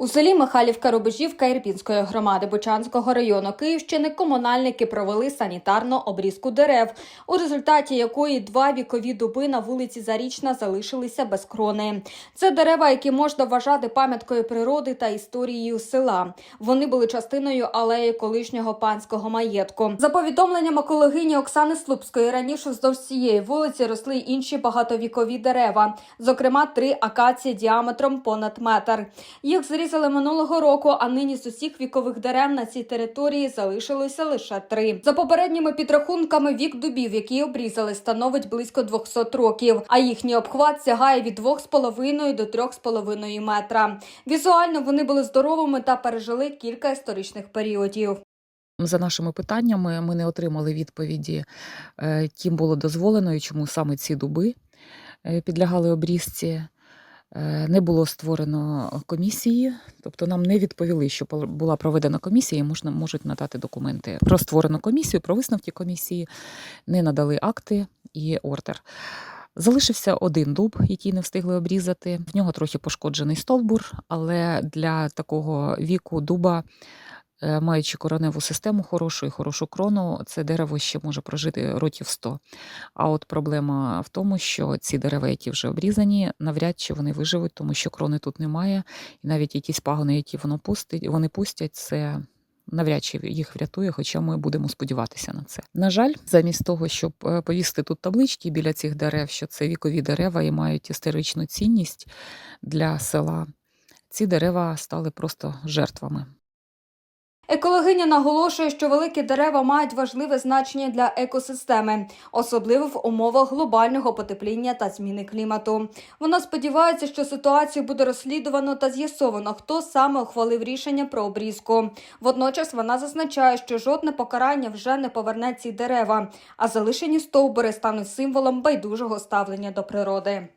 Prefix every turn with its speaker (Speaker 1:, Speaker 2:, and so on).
Speaker 1: У селі Михайлівка Рубежівка Ірпінської громади Бучанського району Київщини комунальники провели санітарну обрізку дерев, у результаті якої два вікові дуби на вулиці Зарічна залишилися без крони. Це дерева, які можна вважати пам'яткою природи та історією села. Вони були частиною алеї колишнього панського маєтку. За повідомленням екологині Оксани Слупської, раніше вздовж цієї вулиці росли інші багатовікові дерева, зокрема три акації діаметром понад метр. Їх зрізали минулого року, а нині з усіх вікових дерев на цій території залишилося лише три. За попередніми підрахунками, вік дубів, які обрізали, становить близько 200 років, а їхній обхват сягає від 2,5 до 3,5 метра. Візуально вони були здоровими та пережили кілька історичних періодів.
Speaker 2: За нашими питаннями ми не отримали відповіді, е, ким було дозволено і чому саме ці дуби е, підлягали обрізці. Е, Не було створено комісії, тобто нам не відповіли, що була проведена комісія, і можна можуть надати документи про створену комісію, про висновки комісії, не надали акти і ордер. Залишився один дуб, який не встигли обрізати. В нього трохи пошкоджений стовбур, але для такого віку дуба маючи кореневу систему хорошу і хорошу крону, це дерево ще може прожити років 100. А от проблема в тому, що ці дерева, які вже обрізані, навряд чи вони виживуть, тому що крони тут немає. І навіть якісь пагони, які воно пустить, вони пустять, це навряд чи їх врятує, хоча ми будемо сподіватися на це. На жаль, замість того, щоб е, повісити тут таблички біля цих дерев, що це вікові дерева і мають історичну цінність для села, ці дерева стали просто жертвами.
Speaker 1: Екологиня наголошує, що великі дерева мають важливе значення для екосистеми, особливо в умовах глобального потепління та зміни клімату. Вона сподівається, що ситуацію буде розслідувано та з'ясовано, хто саме ухвалив рішення про обрізку. Водночас вона зазначає, що жодне покарання вже не поверне ці дерева, а залишені стовбури стануть символом байдужого ставлення до природи.